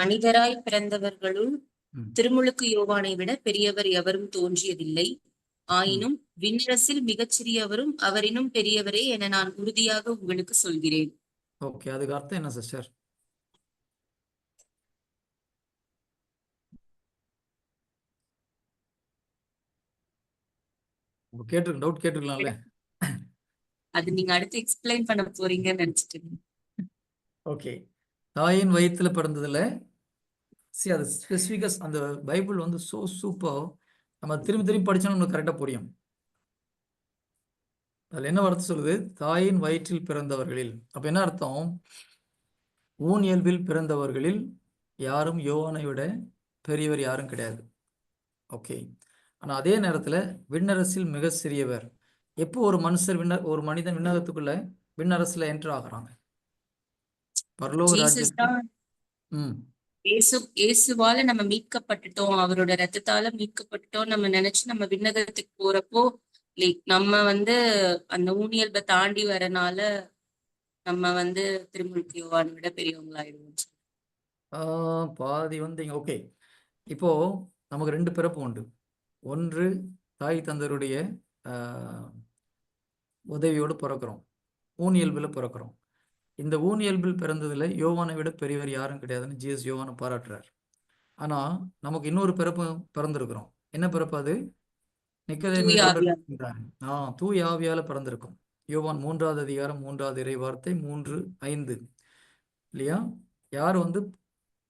மனிதராய் பிறந்தவர்களுள். திருமுழுக்கு யோவானை விட பெரியவர் எவரும் தோன்றியதில்லை. ஆயினும் விண்ணரசில் மிகச் சிறியவரும் அவரினும் பெரியவரே என நான் உறுதியாக உங்களுக்கு சொல்கிறேன். ஓகே அதுக்கு அர்த்தம் என்ன சிஸ்டர்? கேட்டு டவுட் கேட்டுக்கலாம்ல அது நீங்க அடுத்து எக்ஸ்பிளைன் பண்ண போறீங்கன்னு நினைச்சிட்டு. ஓகே. தாயின் வயித்துல பிறந்ததுல சரி அது ஸ்பெசிஃபிக்கஸ் அந்த பைபிள் வந்து சோ சூப்பர் நம்ம திரும்பி திரும்பி படிச்சோம்னா நமக்கு கரெக்டாக புரியும். அதில் என்ன வார்த்தை சொல்லுது? தாயின் வயிற்றில் பிறந்தவர்களில். அப்போ என்ன அர்த்தம்? ஊன் இயல்பில் பிறந்தவர்களில் யாரும் யோவானை விட பெரியவர் யாரும் கிடையாது. ஓகே ஆனால் அதே நேரத்தில் விண்ணரசில் மிக சிறியவர். எப்போ ஒரு மனுஷர் விண்ண ஒரு மனிதன் விண்ணகத்துக்குள்ள விண்ணரசில் என்டர் ஆகுறாங்க? பரலோக தான். ம். இயேசு இயேசுவால நம்ம மீட்கப்பட்டுட்டோம். அவரோட ரத்தத்தால மீட்கப்பட்டுட்டோம். நம்ம நினைச்சு நம்ம விண்ணகத்துக்கு போறப்போ லைக் நம்ம வந்து அந்த ஊனியல்பை தாண்டி வரனால நம்ம வந்து திருமுழுக்கு யோவான் விட பெரியவங்களாயிடுவோம். பாதி வந்து ஓகே. இப்போ நமக்கு ரெண்டு பிறப்பு உண்டு. ஒன்று தாய் தந்தருடைய உதவியோடு பிறக்கிறோம். ஊன் இயல்பில் பிறக்கிறோம். இந்த ஊன் இயல்பில் பிறந்ததுல யோவானை விட பெரியவர் யாரும் கிடையாதுன்னு ஜிஎஸ் யோவானை பாராட்டுறார். ஆனா நமக்கு இன்னொரு பிறப்பு பிறந்திருக்கிறோம். என்ன பிறப்பு அது. ஆ தூய ஆவியால பிறந்திருக்கும். யோவான் மூன்றாவது அதிகாரம் மூன்றாவது இறை வார்த்தை மூன்று ஐந்து. இல்லையா? யார் வந்து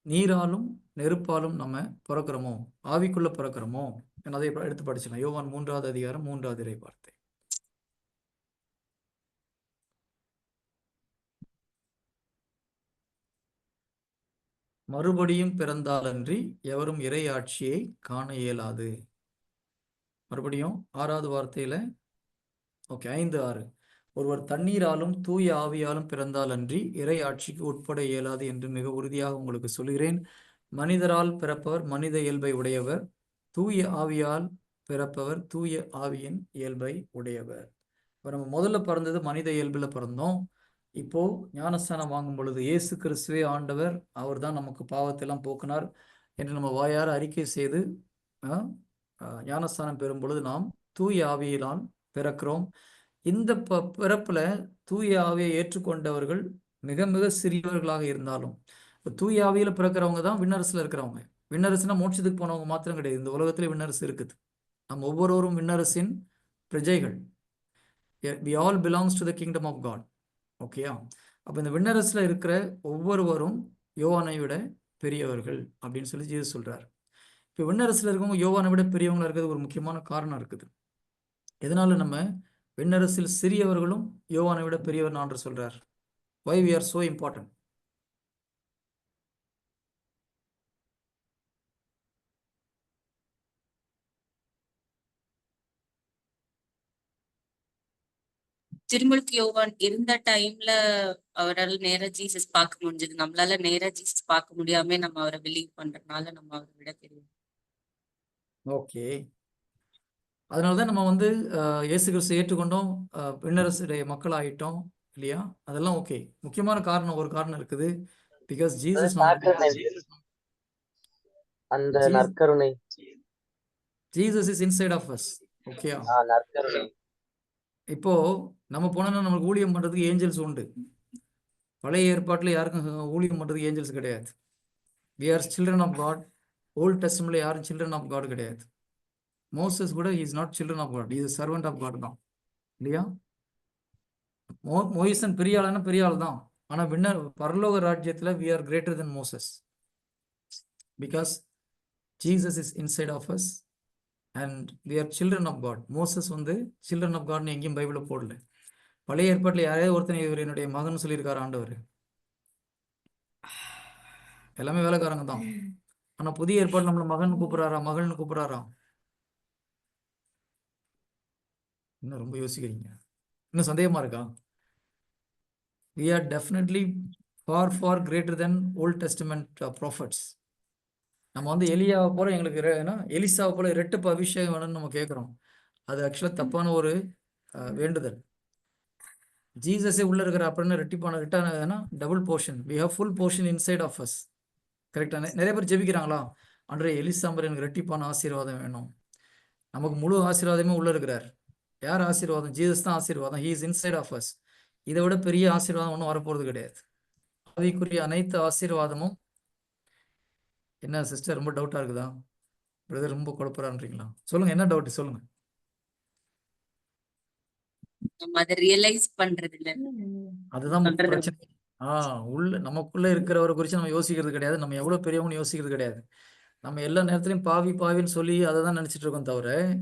நீராலும் நெருப்பாலும் நம்ம பிறக்கிறோமோ? ஆவிக்குள்ள பிறக்கிறோமோ? அதை எடுத்து படிச்சிடலாம் யோவான் மூன்றாவது அதிகாரம் மூன்றாவது இறை வார்த்தை. மறுபடியும் பிறந்தாலன்றி எவரும் இறை ஆட்சியை காண இயலாது. மறுபடியும் ஆறாவது வார்த்தையில ஓகே ஐந்து ஆறு. ஒருவர் தண்ணீராலும் தூய ஆவியாலும் பிறந்தாலன்றி இறை ஆட்சிக்கு உட்பட இயலாது என்று மிக உறுதியாக உங்களுக்கு சொல்கிறேன் மனிதரால் பிறப்பவர் மனித இயல்பை உடையவர். தூய ஆவியால் பிறப்பவர் தூய ஆவியின் இயல்பை உடையவர். இப்போ நம்ம முதல்ல பிறந்தது மனித இயல்பில் பிறந்தோம். இப்போ ஞானஸ்தானம் வாங்கும் பொழுது இயேசு கிறிஸ்துவே ஆண்டவர் அவர் தான் நமக்கு பாவத்தெல்லாம் போக்கினார் என்று நம்ம வாயார அறிக்கை செய்து ஞானஸ்தானம் பெறும் பொழுது நாம் தூய ஆவியினால் பிறக்கிறோம். இந்த ப பிறப்புல தூய ஆவியை ஏற்றுக்கொண்டவர்கள் மிக மிக சிறியவர்களாக இருந்தாலும் இப்போ தூய ஆவியில பிறக்கிறவங்க தான் விண்ணரசுல இருக்கிறவங்க. விண்ணரசுனா மோட்சத்துக்கு போனவங்க மாத்திரம் கிடையாது. இந்த உலகத்துல விண்ணரசு இருக்குது. நம்ம ஒவ்வொருவரும் விண்ணரசின் பிரஜைகள். We all belongs to the kingdom of God ஓகேயா அப்போ இந்த விண்ணரசில் இருக்கிற ஒவ்வொருவரும் யோவானை விட பெரியவர்கள் அப்படின்னு சொல்லி ஜீசஸ் சொல்கிறார் இப்போ விண்ணரசில் இருக்கவங்க யோவானை விட பெரியவங்களாக இருக்கிறது ஒரு முக்கியமான காரணம் இருக்குது. எதனால நம்ம விண்ணரசில் சிறியவர்களும் யோவானை விட பெரியவர் என்று சொல்கிறார் why we are so important திருமுழுக்கு யோவான் இருந்த டைம்ல அவரால் நேரா ஜீசஸ் பார்க்க முடிஞ்சது. நம்மளால நேரா ஜீசஸ் பார்க்க முடியாம நம்ம அவரை பிலீவ் பண்றதுனால நம்ம அவரை விட தெரியும் ஓகே அதனால தான் நம்ம வந்து இயேசு கிறிஸ்து ஏற்றுக்கொண்டோம். விண்ணரசுடைய மக்கள் ஆயிட்டோம் இல்லையா? அதெல்லாம் ஓகே முக்கியமான காரணம் ஒரு காரணம் இருக்குது. Because Jesus. அந்த Jesus- நற்கருணை. Jesus is inside of us okay ah நற்கருணை. இப்போ நம்ம போனோம்னா நம்மளுக்கு ஊழியம் பண்றதுக்கு ஏஞ்சல்ஸ் உண்டு. பழைய ஏற்பாட்டில் யாருக்கும் ஊழியம் பண்றதுக்கு ஏஞ்சல்ஸ் கிடையாது. We are children of God old டெஸ்ட்ல யாரும் சில்ட்ரன் ஆஃப் காட் கிடையாது. மோசஸ் கூட is not children of God is servant of God தான். இல்லையா? மோ மோயிசன் பெரிய ஆளுன்னா பெரிய ஆள் தான். ஆனா வின்னர் பரலோக ராஜ்யத்துல we are greater than Moses because Jesus is inside of us and we are children of God Moses வந்து சில்ட்ரன் ஆஃப் காட்னு எங்கேயும் பைபிளில் போடல. பழைய ஏற்பாட்டில் யாரையாவது ஒருத்தன் இவர் என்னுடைய மகன் சொல்லியிருக்காரு ஆண்டவர். எல்லாமே வேலைக்காரங்க தான். ஆனால் புதிய ஏற்பாடு நம்மளை மகன் கூப்பிட்றாரா மகள்னு கூப்பிட்றாரா? இன்னும் ரொம்ப யோசிக்கிறீங்க? இன்னும் சந்தேகமா இருக்கா? We are definitely far far greater than old testament prophets நம்ம வந்து எலியாவை போல எங்களுக்கு ரெ- என்ன எலிசாவை போல ரெட்டுப்பு அபிஷேகம் வேணும்னு நம்ம கேட்குறோம். அது ஆக்சுவலாக தப்பான ஒரு அஹ், வேண்டுதல். ஜீசஸே உள்ள இருக்கிற அப்படின்னு ரெட்டிப்பான ரிட்டான double portion we have full portion inside of us கரெக்டா நிறைய பேர் ஜெபிக்கிறாங்களா? அன்றைய எலிசாம்பர் எனக்கு ரெட்டிப்பான ஆசீர்வாதம் வேணும். நமக்கு முழு ஆசீர்வாதமே உள்ள இருக்கிறார். யார் ஆசீர்வாதம்? ஜீசஸ் தான் ஆசீர்வாதம். He is inside of us இதை விட பெரிய ஆசீர்வாதம் ஒன்றும் வரப்போறது கிடையாது. ஆவிக்குரிய அனைத்து ஆசீர்வாதமும் என்ன சிஸ்டர் ரொம்ப டவுட்டா இருக்குதா? பிரதர் ரொம்ப குழப்பறான்றீங்களா? சொல்லுங்க என்ன டவுட் சொல்லுங்க. அதுதான். பிரச்சனை. ஆஹ் உள்ள நமக்குள்ள இருக்கிறவரை குறித்து நம்ம யோசிக்கிறது கிடையாது. நம்ம எவ்வளவு பெரியவங்கன்னு யோசிக்கிறது கிடையாது. நம்ம எல்லா நேரத்துலயும் பாவி பாவின்னு சொல்லி அதை தான் நினைச்சிட்டு இருக்கோம் தவிர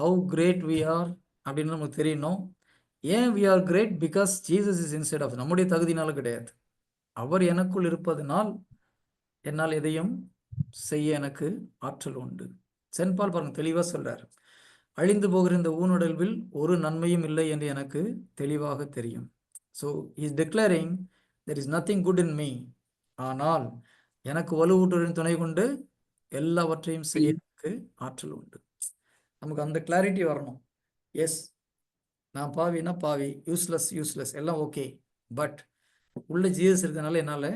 ஹவு கிரேட் வி ஆர் அப்படின்னு நமக்கு தெரியணும். ஏன் we are great because Jesus is inside of நம்முடைய தகுதினால கிடையாது. அவர் எனக்குள் இருப்பதனால் என்னால் எதையும் செய்ய எனக்கு ஆற்றல் உண்டு. சென்பால் பாருங்க தெளிவாக சொல்றார். அழிந்து போகிற இந்த ஊனுடல்வில் ஒரு நன்மையும் இல்லை என்று எனக்கு தெளிவாக தெரியும். So is declaring there is nothing good in me ஆனால் எனக்கு வலுவூட்டுவரின் துணை கொண்டு எல்லாவற்றையும் செய்ய எனக்கு ஆற்றல் உண்டு. நமக்கு அந்த கிளாரிட்டி வரணும். எஸ் நான் பாவினா பாவி யூஸ்லெஸ் யூஸ்லெஸ் எல்லாம் ஓகே பட் உள்ள ஜீசஸ் இருக்கிறதுனால என்னால்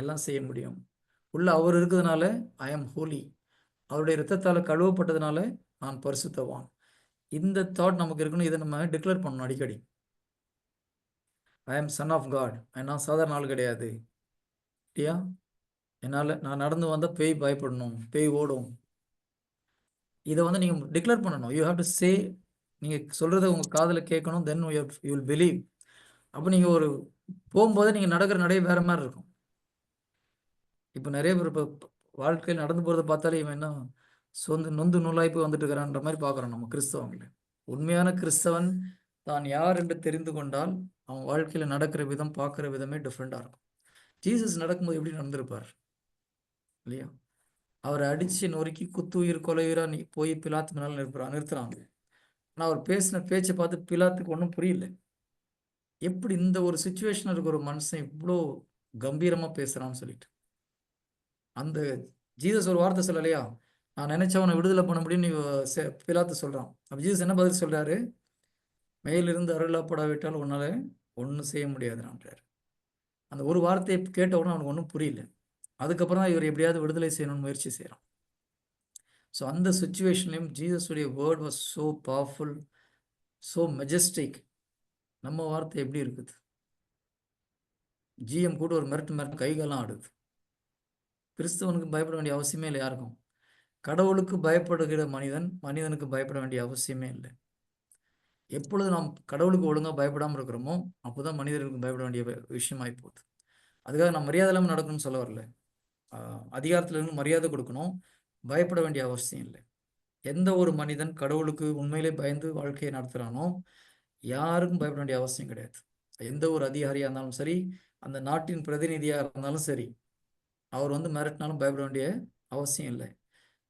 எல்லாம் செய்ய முடியும். உள்ள அவர் இருக்கிறதுனால ஐ எம் ஹோலி அவருடைய ரத்தத்தால் கழுவப்பட்டதுனால நான் பரிசுத்தவான். இந்த தாட் நமக்கு இருக்கணும். இதை நம்ம டிக்ளேர் பண்ணணும் அடிக்கடி. I am son of God நான் சாதாரண ஆள் கிடையாது. இல்லையா? என்னால் நான் நடந்து வந்தால் பேய் பயப்படணும் பேய் ஓடும். இதை வந்து நீங்கள் டிக்ளேர் பண்ணணும். யூ ஹாவ் டு சே நீங்கள் சொல்கிறத உங்கள் காதில் கேட்கணும். தென் யூ வில் பிலீவ் அப்போ நீங்கள் ஒரு போகும்போது நீங்கள் நடக்கிற நடை வேறு மாதிரி இருக்கும். இப்போ நிறைய பேர் இப்போ வாழ்க்கையில் நடந்து போகிறத பார்த்தாலே இவன் என்ன சொந்த நொந்து நூலாய்ப்பு வந்துட்டு இருக்கிறான்ற மாதிரி பார்க்குறோம் நம்ம கிறிஸ்தவங்களை. உண்மையான கிறிஸ்தவன் தான் யார் என்று தெரிந்து கொண்டால் அவன் வாழ்க்கையில் நடக்கிற விதம் பார்க்குற விதமே டிஃப்ரெண்ட்டாக இருக்கும். ஜீசஸ் நடக்கும்போது எப்படி நடந்திருப்பார்? இல்லையா? அவரை அடித்து நொறுக்கி குத்துயிர் கொலையுயிராக நீ போய் பிலாத்து மேலே நிறுத்துறான் நிறுத்துறாங்க. ஆனால் அவர் பேசின பேச்சை பார்த்து பிலாத்துக்கு ஒன்றும் புரியல. எப்படி இந்த ஒரு சுச்சுவேஷன் இருக்கிற ஒரு மனுஷன் இவ்வளோ கம்பீரமாக பேசுகிறான்னு சொல்லிட்டு. அந்த ஜீசஸ் ஒரு வார்த்தை சொல்லலையா? நான் நினைச்சவனை விடுதலை பண்ண முடியும்னு நீ பிலாத்து சொல்கிறான் அப்போ ஜீசஸ் என்ன பதில் சொல்கிறாரு மேலிருந்து அருளப்படாவிட்டால் உன்னால் ஒன்றும் செய்ய முடியாதுன்றார் அந்த ஒரு வார்த்தையை கேட்ட உடனே அவனுக்கு ஒன்றும் புரியல. அதுக்கப்புறம் தான் இவர் எப்படியாவது விடுதலை செய்யணும்னு முயற்சி செய்கிறான் ஸோ அந்த சுச்சுவேஷன்லையும் ஜீசஸுடைய word was so powerful so majestic நம்ம வார்த்தை எப்படி இருக்குது? ஜிஎம் கூட ஒரு மிரட்டு மிரட்டு கைகள்லாம் ஆடுது. கிறிஸ்தவனுக்கு பயப்பட வேண்டிய அவசியமே இல்லை யாருக்கும். கடவுளுக்கு பயப்படுகிற மனிதன் மனிதனுக்கு பயப்பட வேண்டிய அவசியமே இல்லை. எப்பொழுது நாம் கடவுளுக்கு ஒழுங்காக பயப்படாமல் இருக்கிறோமோ அப்போதான் மனிதர்களுக்கு பயப்பட வேண்டிய விஷயமாகி போகுது அதுக்காக நம்ம மரியாதை இல்லாமல் நடக்கணும்னு சொல்ல வரல. அதிகாரத்தில் இருந்து மரியாதை கொடுக்கணும். பயப்பட வேண்டிய அவசியம் இல்லை. எந்த ஒரு மனிதன் கடவுளுக்கு உண்மையிலே பயந்து வாழ்க்கையை நடத்துகிறானோ யாருக்கும் பயப்பட வேண்டிய அவசியம் கிடையாது. எந்த ஒரு அதிகாரியாக இருந்தாலும் சரி அந்த நாட்டின் பிரதிநிதியாக இருந்தாலும் சரி அவர் வந்து மிரட்டினாலும் பயப்பட வேண்டிய அவசியம் இல்லை.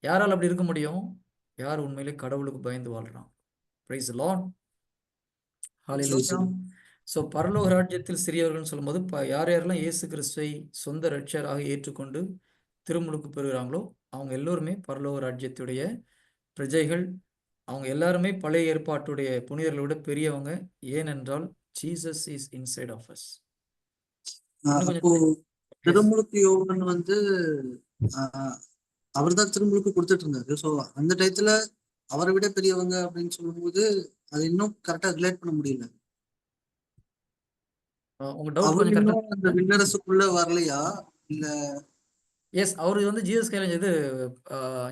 யாரால் அப்படி இருக்க முடியும்? யார் உண்மையிலே கடவுளுக்கு பயந்து வாழ்றான்? பிரைஸ் லான் ஸோ பரலோக ராஜ்யத்தில் சிறியவர்கள்னு சொல்லும்போது ப யார் யாரெல்லாம் இயேசு கிறிஸ்துவை சொந்த ரட்சராக ஏற்றுக்கொண்டு திருமுழுக்கு பெறுகிறாங்களோ அவங்க எல்லோருமே பரலோக ராஜ்யத்துடைய பிரஜைகள். அவங்க எல்லாருமே பழைய ஏற்பாட்டுடைய புனிதர்களை விட பெரியவங்க. ஏனென்றால் Jesus is inside of us திருமுழுக்கு யோகன் வந்து அவர் தான் திருமுழுக்கு கொடுத்துட்டு இருந்தாரு ஸோ அந்த டயத்துல அவரை விட பெரியவங்க அப்படின்னு சொல்லும்போது அது இன்னும் கரெக்டா ரிலேட் பண்ண முடியல. அந்த விண்ணரசுக்குள்ள வரலையா? இல்ல எஸ் அவரு வந்து ஜீசஸ் கையில இது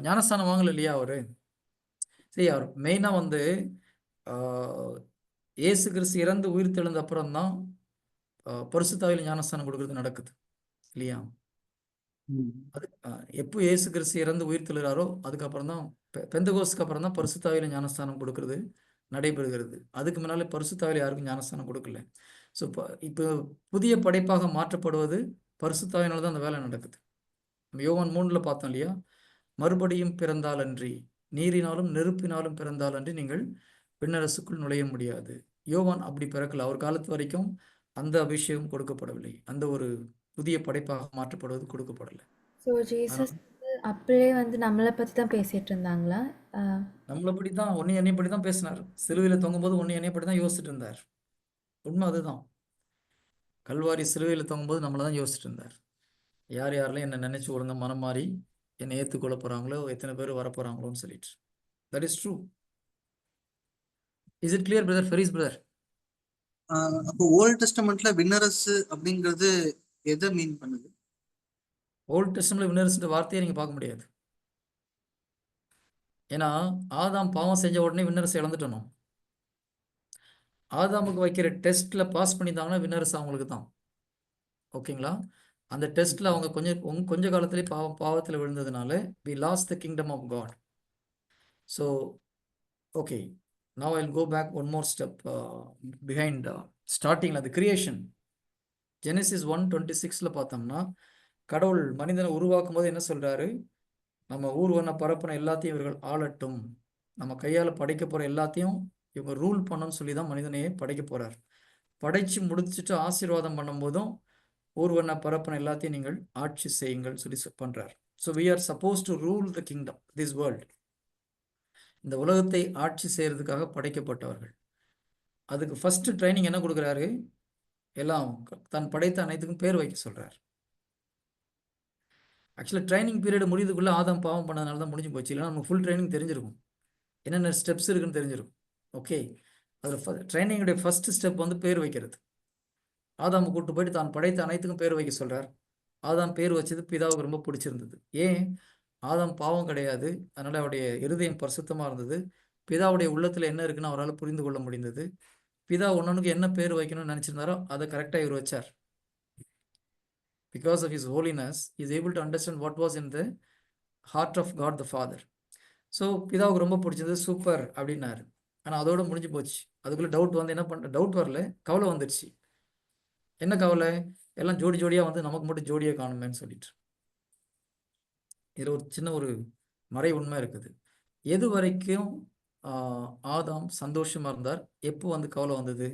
ஞானஸ்தானம் வாங்கல இல்லையா அவரு? சரி அவர் மெயினா வந்து இயேசு கிறிஸ்து இறந்து உயிர் தெழுந்த அப்புறம் தான் பரிசுத்தாவில ஞானஸ்தானம் கொடுக்கறது நடக்குது. இல்லையா? அது எப்போ இயேசு கிறிஸ்து இறந்து உயிர் தெழுகிறாரோ அதுக்கப்புறம் தான் பெந்தகோஸ்க்கு அப்புறம் தான் பரிசுத்தாவில ஞானஸ்தானம் கொடுக்கறது நடைபெறுகிறது. அதுக்கு முன்னாலே பரிசுத்தாவில யாருக்கும் ஞானஸ்தானம் கொடுக்கல. ஸோ இப்போ புதிய படைப்பாக மாற்றப்படுவது பரிசுத்தாவினால தான் அந்த வேலை நடக்குது. நம்ம யோவான் மூணுல பார்த்தோம் இல்லையா? மறுபடியும் பிறந்தாலன்றி நீரினாலும் நெருப்பினாலும் பிறந்தாலன்றி நீங்கள் விண்ணரசுக்குள் நுழைய முடியாது. யோவான் அப்படி பிறக்கல. அவர் காலத்து வரைக்கும் அந்த அபிஷேகம் கொடுக்கப்படவில்லை. அந்த ஒரு புதிய படைப்பாக மாற்றப்படுவது கொடுக்கப்படலை. ஸோ ஜீசஸ் அப்படியே வந்து நம்மளை பற்றி தான் பேசிட்டு இருந்தாங்களா? நம்மளை படி தான் ஒன்னே என்னை படி தான் பேசினார். சிலுவையில் தொங்கும்போது ஒன்னே என்னை படி தான் யோசிச்சுட்டு இருந்தார். உண்மை அதுதான். கல்வாரி சிலுவையில் தொங்கும்போது நம்மளை தான் யோசிச்சுட்டு இருந்தார். யார் யாரெல்லாம் என்னை நினைச்சு ஒழுங்கா மனம் மாறி என்னை ஏற்றுக்கொள்ள போறாங்களோ எத்தனை பேர் வர போறாங்களோன்னு சொல்லிட்டு. That is true is it clear brother Ferris brother ah அப்போ ஓல்ட் டெஸ்டமெண்ட்ல வின்னரஸ் அப்படிங்கிறது எதை மீன் பண்ணுது? ஓல்ட் டெஸ்டமில் விண்ணரசுன்ற வார்த்தையை நீங்கள் பார்க்க முடியாது. ஏன்னா ஆதாம் பாவம் செஞ்ச உடனே விண்ணரசு இழந்துட்டணும் ஆதாமுக்கு வைக்கிற டெஸ்ட்ல பாஸ் பண்ணியிருந்தாங்கன்னா வின்னர்ஸ் அவங்களுக்கு தான். ஓகேங்களா? அந்த டெஸ்ட்ல அவங்க கொஞ்சம் கொஞ்ச காலத்திலே பாவம் பாவத்தில் விழுந்ததுனால we lose the kingdom of God so okay now I go back one more step behind ஸ்டார்டிங்கில் அது கிரியேஷன் ஜெனசிஸ் ஒன் டுவெண்ட்டி சிக்ஸில் பார்த்தோம்னா கடவுள் மனிதனை உருவாக்கும் போது என்ன சொல்கிறாரு நம்ம ஊர்வன பரப்புன எல்லாத்தையும் இவர்கள் ஆளட்டும். நம்ம கையால் படைக்க போகிற எல்லாத்தையும் இவங்க ரூல் பண்ணணும்னு சொல்லி தான் மனிதனையே படைக்க போகிறார் படைச்சு முடிச்சுட்டு ஆசீர்வாதம் பண்ணும்போதும் ஊர்வன பரப்பின எல்லாத்தையும் நீங்கள் ஆட்சி செய்யுங்கள் சொல்லி பண்ணுறார் so we are suppose to rule the kingdom this world இந்த உலகத்தை ஆட்சி செய்கிறதுக்காக படைக்கப்பட்டவர்கள். அதுக்கு ஃபஸ்ட்டு ட்ரைனிங் என்ன கொடுக்குறாரு? எல்லாம் தான் படைத்த அனைத்துக்கும் பேர் வைக்க சொல்கிறார் ஆக்சுவலாக ட்ரைனிங் பீரியட் முடியுதுக்குள்ள ஆதாம் பாவம் பண்ணதுனால தான் முடிஞ்சு போச்சு. இல்லைன்னா நமக்கு ஃபுல் ட்ரைனிங் தெரிஞ்சிருக்கும். என்னென்ன ஸ்டெப்ஸ் இருக்குன்னு தெரிஞ்சிருக்கும். ஓகே அதில் ட்ரைனிங்குடைய ஃபஸ்ட்டு ஸ்டெப் வந்து பேர் வைக்கிறது. ஆதாம் கூட்டு போயிட்டு தான் படைத்த அனைத்துக்கும் பேர் வைக்க சொல்கிறார் ஆதாம் பேர் வச்சது பிதாவுக்கு ரொம்ப பிடிச்சிருந்தது. ஏன்? ஆதாம் பாவம் கிடையாது. அதனால் அவருடைய இருதயம் பிரசுத்தமாக இருந்தது. பிதாவுடைய உள்ளத்தில் என்ன இருக்குன்னு அவரால் புரிந்து கொள்ள முடிந்தது. பிதா ஒன்னனுக்கு என்ன பேர் வைக்கணும்னு நினைச்சிருந்தாரோ அதை கரெக்டாக இவர் வச்சார். Because of his holiness is able to understand what was in the heart of God the father so பிதாவுக்கு ரொம்ப பிடிச்சது சூப்பர் அப்படின்னாரு. ஆனால் அதோட முடிஞ்சு போச்சு. அதுக்குள்ளே டவுட் வந்து என்ன பண்ண டவுட் வரல. கவலை வந்துடுச்சு என்ன கவலை? எல்லாம் ஜோடி ஜோடியாக வந்து நமக்கு மட்டும் ஜோடியாக காணுமேன்னு சொல்லிட்டு. இதில் ஒரு சின்ன ஒரு மறை உண்மை இருக்குது. எது வரைக்கும் ஆதாம் சந்தோஷமா இருந்தார். எப்போ வந்து கவலை வந்தது?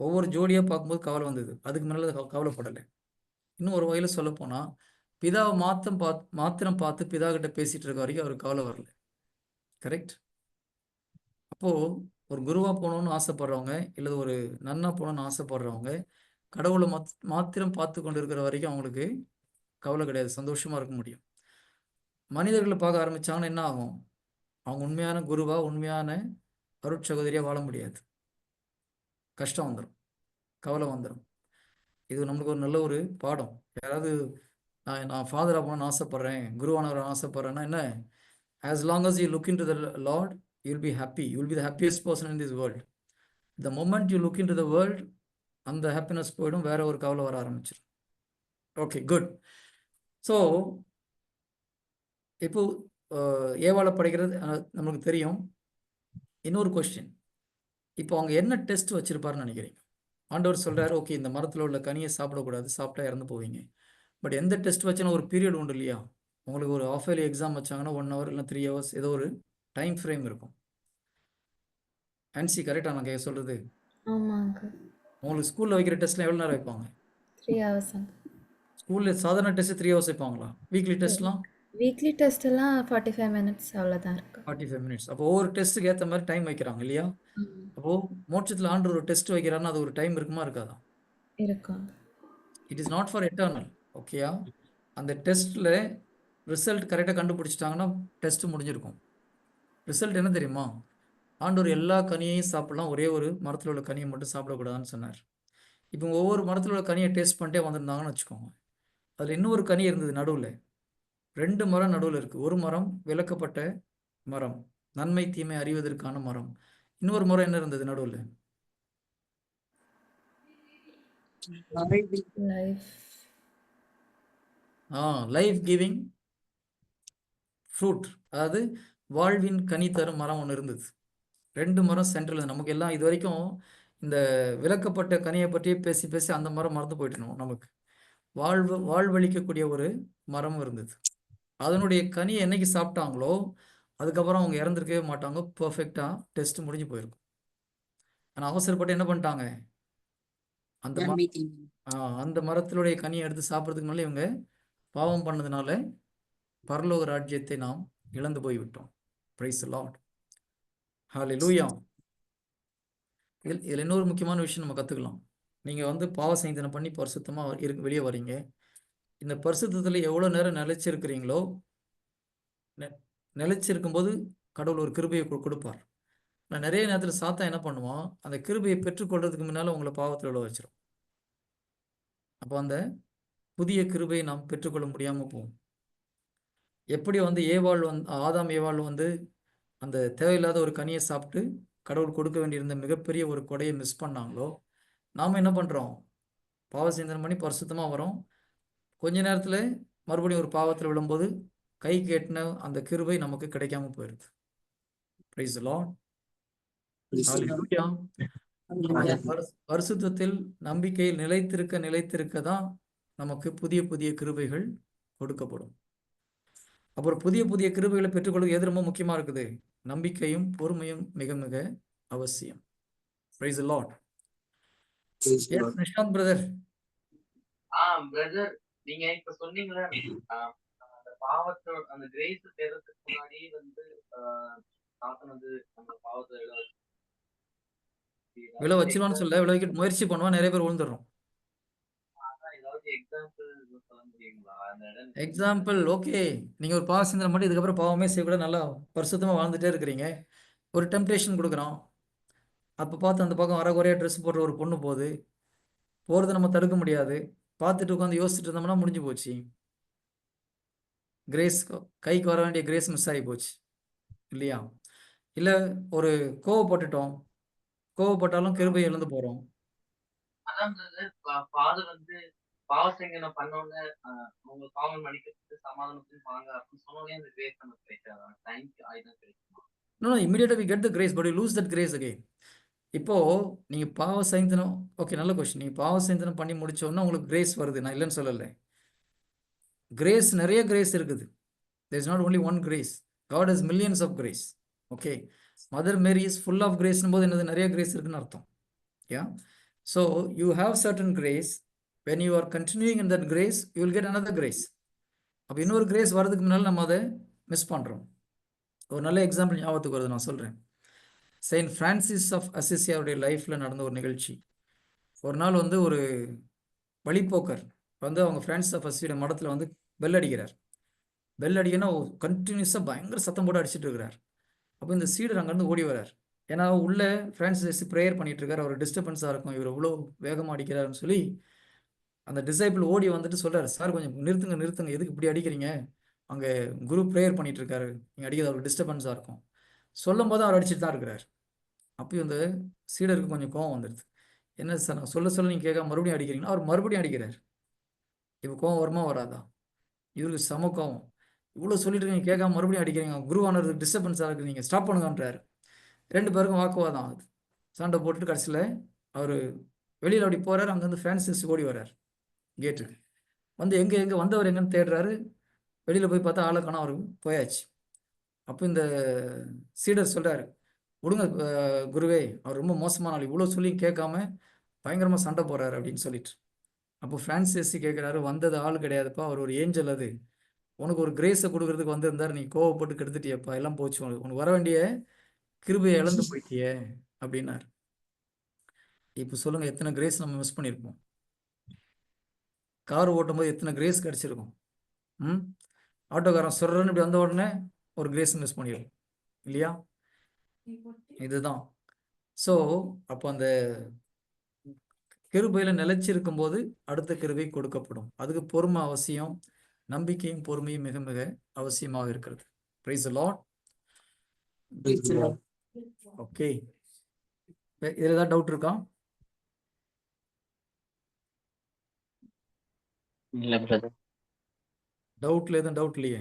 ஒவ்வொரு ஜோடியாக பார்க்கும்போது கவலை வந்தது. அதுக்கு மேலே கவலைப்படலை. இன்னும் ஒரு வகையில் சொல்ல போனா பிதாவை மாத்தம் பாத் மாத்திரம் பார்த்து பிதா கிட்ட பேசிட்டு இருக்க வரைக்கும் அவருக்கு கவலை வரல. கரெக்ட் அப்போ ஒரு குருவா போகணும்னு ஆசைப்படுறவங்க இல்லை ஒரு நன்னா போகணும்னு ஆசைப்படுறவங்க கடவுளை மாத் மாத்திரம் பார்த்து கொண்டு இருக்கிற வரைக்கும் அவங்களுக்கு கவலை கிடையாது. சந்தோஷமா இருக்க முடியும். மனிதர்களை பார்க்க ஆரம்பிச்சாங்கன்னா என்ன ஆகும்? அவங்க உண்மையான குருவா உண்மையான அருட்சகோதரியா வாழ முடியாது. கஷ்டம் வந்துடும் கவலை வந்துடும் இது நம்மளுக்கு ஒரு நல்ல ஒரு பாடம். யாராவது நான் நான் ஃபாதராக போகணும்னு ஆசைப்பட்றேன் குருவானவர் ஆசைப்பட்றேன்னா என்ன? As long as you look the Lord you'll be happy you'll be the happiest person in this world the moment you look into the world அந்த ஹாப்பினஸ் போயிடும். வேற ஒரு கவலை வர ஆரம்பிச்சிடும் ஓகே குட் ஸோ இப்போ ஏவாளை படைக்கிறது அஹ், நம்மளுக்கு தெரியும். இன்னொரு கொஸ்டின் இப்போ அவங்க என்ன டெஸ்ட் வச்சிருப்பாருன்னு நினைக்கிறீங்க? ஆண்டவர் சொல்றாரு ஓகே இந்த மரத்துல உள்ள கனியை சாப்பிடக்கூடாது சாப்பிட்டா இறந்து போவீங்க. பட் எந்த டெஸ்ட் வச்சுன்னா ஒரு பீரியட் உண்டு இல்லையா? உங்களுக்கு ஒரு ஆஃப் இயர்லி எக்ஸாம் வச்சாங்கன்னா ஒன் ஹவர் இல்லை த்ரீ ஹவர்ஸ் ஏதோ ஒரு டைம் ஃப்ரேம் இருக்கும். ஆன்சி கரெக்டாக நான் கேட்க சொல்றது? ஆமாங்க. உங்களுக்கு ஸ்கூலில் வைக்கிற டெஸ்ட்லாம் எவ்வளோ நேரம் வைப்பாங்க? ஸ்கூலில் சாதாரண டெஸ்ட் த்ரீ ஹவர்ஸ் வைப்பாங்களா? வீக்லி டெஸ்ட்லாம் வீக்லி டெஸ்ட் எல்லாம் ஃபார்ட்டி ஃபைவ் மினிட்ஸ் அவ்வளோதான் இருக்கு. ஃபார்ட்டி ஃபைவ் மினிட்ஸ் அப்போ ஒவ்வொரு டெஸ்ட்டுக்கு ஏற்ற மாதிரி டைம் வைக்கிறாங்க இல்லையா? அப்போது மோட்சத்தில் ஆண்டு ஒரு டெஸ்ட் வைக்கிறாருன்னா அது ஒரு டைம் இருக்குமா இருக்காதா? இருக்குங்க it is not for eternal ஓகேயா அந்த டெஸ்ட்டில் ரிசல்ட் கரெக்டாக கண்டுபிடிச்சிட்டாங்கன்னா டெஸ்ட் முடிஞ்சிருக்கும். ரிசல்ட் என்ன தெரியுமா? ஆண்டவர் எல்லா கனியையும் சாப்பிடலாம். ஒரே ஒரு மரத்தில் உள்ள கனியை மட்டும் சாப்பிடக்கூடாதுன்னு சொன்னார். இப்போ ஒவ்வொரு மரத்தில் உள்ள கனியை டேஸ்ட் பண்ணிட்டே வந்திருந்தாங்கன்னு வச்சுக்கோங்க. அதில் இன்னொரு கனி இருந்தது நடுவில். ரெண்டு மரம் நடுவில் இருக்குது ஒரு மரம் விளக்கப்பட்ட மரம். நன்மை தீமை அறிவதற்கான மரம். இன்னொரு மரம் என்ன இருந்தது நடுவில்? லைஃப் கிவிங் ஃப்ரூட் அதாவது வாழ்வின் கனி தரும் மரம் ஒன்று இருந்தது. ரெண்டு மரம் சென்ட்ரல் நமக்கு எல்லாம் இது வரைக்கும் இந்த விளக்கப்பட்ட கனியை பற்றியே பேசி பேசி அந்த மரம் மறந்து போயிட்டணும் நமக்கு. வாழ்வு வாழ்வளிக்கக்கூடிய ஒரு மரமும் இருந்தது. அதனுடைய கனி என்னைக்கு சாப்பிட்டாங்களோ அதுக்கப்புறம் அவங்க இறந்துருக்கவே மாட்டாங்க. பர்ஃபெக்டாக டெஸ்ட் முடிஞ்சு போயிருக்கும். ஆனால் அவசரப்பட்டு என்ன பண்ணிட்டாங்க? அந்த அந்த மரத்தினுடைய கனியை எடுத்து சாப்பிட்றதுக்கு முன்னால இவங்க பாவம் பண்ணதுனால பரலோக ராஜ்யத்தை நாம் இழந்து போய்விட்டோம். பிரைஸ் லார்ட் ஹalleluya இதில் இதில் இன்னொரு முக்கியமான விஷயம் நம்ம கற்றுக்கலாம் நீங்கள் வந்து பாவ சங்கீதனை பண்ணி பரிசுத்தமாக இருக்கு வெளியே வரீங்க இந்த பரிசுத்தத்தில் எவ்வளவு நேரம் நிலைச்சிருக்கிறீங்களோ நெ- நிலைச்சிருக்கும்போது கடவுள் ஒரு கிருபையை கொ- கொடுப்பார். நான் நிறைய நேரத்தில் சாத்தா என்ன பண்ணுவான்? அந்த கிருபையை பெற்றுக்கொள்றதுக்கு முன்னால உங்களை பாவத்தில் உள்ள வச்சிடும் அப்போ அந்த புதிய கிருபையை நாம் பெற்றுக்கொள்ள முடியாம போகும். எப்படி வந்து ஏவாள் வந் ஆதாம் ஏவாள் வந்து அந்த தேவையில்லாத ஒரு கனியை சாப்பிட்டு கடவுள் கொடுக்க வேண்டியிருந்த மிகப்பெரிய ஒரு கொடையை மிஸ் பண்ணாங்களோ நாம என்ன பண்றோம்? பாவ சிந்தனை பண்ணி பரிசுத்தமா வரோம். கொஞ்ச நேரத்துல மறுபடியும் ஒரு பாவத்தில் விழும்போது கை கேட்டின அந்த கிருபை நமக்கு கிடைக்காம போயிருது. பிரைஸ் லார்ட் பரிசுத்தத்தில் நம்பிக்கையில் நிலைத்திருக்க நிலைத்திருக்க தான் நமக்கு புதிய புதிய கிருபைகள் கொடுக்கப்படும். அப்புறம் புதிய புதிய கிருபைகளை பெற்றுக்கொள்வது எது ரொம்ப முக்கியமா இருக்குது? நம்பிக்கையும் பொறுமையும் மிக மிக அவசியம். Praise Lord yes Nishanth brother ah brother நீங்க இப்ப சொன்னீங்களே அந்த பாவத்தோட அந்த கிரேஸ் பெறதுக்கு முன்னாடி வந்து தாத்தன் வந்து அந்த பாவத்தை விழ வச்சு விழ வச்சிருவான்னு சொல்ல விழ வைக்க முயற்சி பண்ணுவான் நிறைய பேர் விழுந்துடுறோம் எக்ஸாம்பிள் ஓகே நீங்க ஒரு பாவ சிந்தனை பண்ணி இதுக்கப்புறம் பாவமே செய்யக்கூட நல்லா பரிசுத்தமா வாழ்ந்துட்டே இருக்கிறீங்க. ஒரு டெம்டேஷன் கொடுக்குறோம். அப்போ பார்த்து அந்த பக்கம் அரைகுறையா ட்ரெஸ் போடுற ஒரு பொண்ணு போகுது. போகிறத நம்ம தடுக்க முடியாது. பார்த்துட்டு உட்காந்து யோசிச்சுட்டு இருந்தோம்னா முடிஞ்சு போச்சு. கிரேஸ் கைக்கு வர வேண்டிய கிரேஸ் மிஸ் ஆகி போச்சு. இல்லையா? இல்லை ஒரு கோவப்பட்டுட்டோம். கோவப்பட்டாலும் கிருபை இழந்து பிரதர் ஃபாதர் வந்து பாவ சங்கனை பண்ணோன்னு உங்க பாவம் மன்னிக்கிறதுக்கு சமாதானத்தையும் வாங்க அப்படின்னு சொன்னோடனே அந்த கிரேஸ் நமக்கு கிடைக்காதா. டைம்க்கு ஆயுதம் கிடைக்குமா நோ இமீடியட்டாக we get the grace but you lose that grace again இப்போ நீங்க பாவ சைந்தனம் ஓகே நல்ல கொஸ்டின் நீங்க பாவ சைந்தனம் பண்ணி முடிச்ச உங்களுக்கு கிரேஸ் வருது. நான் இல்லைன்னு சொல்லலை. கிரேஸ் நிறைய கிரேஸ் இருக்குது. There is not only one grace God is millions of grace okay mother Mary is full of கிரேஸ்னும் போது என்னது? நிறைய கிரேஸ் இருக்குன்னு அர்த்தம். Yeah so you have certain grace when you are continuing in that grace you will get another grace அப்போ இன்னொரு grace வரதுக்கு முன்னால் நம்ம அதை மிஸ் பண்ணுறோம் ஒரு நல்ல எக்ஸாம்பிள் ஞாபகத்துக்கு வருது. நான் சொல்கிறேன் செயின்ட் ஃப்ரான்சிஸ் ஆஃப் அசிசியாவுடைய லைஃப்பில் நடந்த ஒரு நிகழ்ச்சி. ஒரு நாள் வந்து ஒரு வழிப்போக்கர் வந்து அவங்க ஃப்ரான்சிஸ் ஆஃப் அசியோட மடத்தில் வந்து பெல் அடிக்கிறார். பெல் அடிக்கனா கண்டினியூஸாக பயங்கர சத்தம் போட்டு அடிச்சுட்டு இருக்கிறார். அப்போ இந்த சீடர் அங்கேருந்து ஓடி வரார் ஏன்னா உள்ள ஃப்ரான்சிஸ் ப்ரேயர் பண்ணிட்டு இருக்கார். அவர் டிஸ்டர்பன்ஸாக இருக்கும். இவர் இவ்வளோ வேகமாக அடிக்கிறாருன்னு சொல்லி அந்த டிசைபிள் ஓடி வந்துட்டு சொல்கிறார் சார் கொஞ்சம் நிறுத்துங்க நிறுத்துங்க. எதுக்கு இப்படி அடிக்கிறீங்க? அங்கே குரு ப்ரேயர் பண்ணிட்டு இருக்காரு. நீங்கள் அடிக்கிறது அவருக்கு டிஸ்டர்பன்ஸாக இருக்கும். சொல்லும் போது அவர் அடிச்சுட்டு தான் இருக்கிறார். அப்பயும் வந்து சீடருக்கு கொஞ்சம் கோவம் வந்துடுது. என்ன சார் நான் சொல்ல சொல்ல நீங்கள் கேட்க மறுபடியும் அடிக்கிறீங்கன்னா அவர் மறுபடியும் அடிக்கிறார். இப்போ கோவம் வருமா வராதா? இவருக்கு செம கோவம் இவ்வளோ சொல்லிட்டு இருக்கீங்க கேட்காம மறுபடியும் அடிக்கிறீங்க. குருவானது டிஸ்டர்பன்ஸாக இருக்குது. நீங்கள் ஸ்டாப் பண்ணுங்கன்றாரு. ரெண்டு பேருக்கும் வாக்குவாதம் ஆகுது. சண்டை போட்டுட்டு கடைசியில் அவர் வெளியில் அப்படி போகிறார் அங்கேருந்து ஃபேன்சிஸ் ஓடி வர்றார். கேட்டுக்கு வந்து எங்கே எங்கே வந்தவர் எங்கேன்னு தேடுறாரு. வெளியில் போய் பார்த்தா ஆளை காணும். அவருக்கு போயாச்சு. அப்போ இந்த சீடர் சொல்றாரு விடுங்க குருவே அவர் ரொம்ப மோசமான ஆள். இவ்வளோ சொல்லி கேட்காம பயங்கரமாக சண்டை போறாரு அப்படின்னு சொல்லிட்டு. அப்போ ஃப்ரான்சிஸ் கேட்குறாரு வந்தது ஆள் கிடையாதுப்பா. அவர் ஒரு ஏஞ்சல் அது. உனக்கு ஒரு கிரேஸை கொடுக்கறதுக்கு வந்திருந்தார். நீ கோவப்பட்டு கெடுத்துட்டியப்பா. எல்லாம் போச்சு. உனக்கு உனக்கு வர வேண்டிய கிருபையை இழந்து போயிட்டியே அப்படின்னாரு. இப்போ சொல்லுங்க எத்தனை கிரேஸ் நம்ம மிஸ் பண்ணியிருப்போம் கார் ஓட்டும் போது எத்தனை கிரேஸ் கிடைச்சிருக்கும். ம்? ஆட்டோக்காரன் சொல்றன்னு இப்படி வந்த உடனே ஒரு கிரேஸ் மிஸ் பண்ணிடுவோம் இல்லையா? இதுதான். ஸோ அப்போ அந்த கிருபையில நிலைச்சிருக்கும் போது அடுத்த கிருபை கொடுக்கப்படும். அதுக்கு பொறுமை அவசியம் நம்பிக்கையும் பொறுமையும் மிக மிக அவசியமாக இருக்கிறது. பிரைஸ் லாட் ஓகே இதுல ஏதாவது டவுட் இருக்கா? டவுட்ல எதுவும் டவுட் இல்லையே?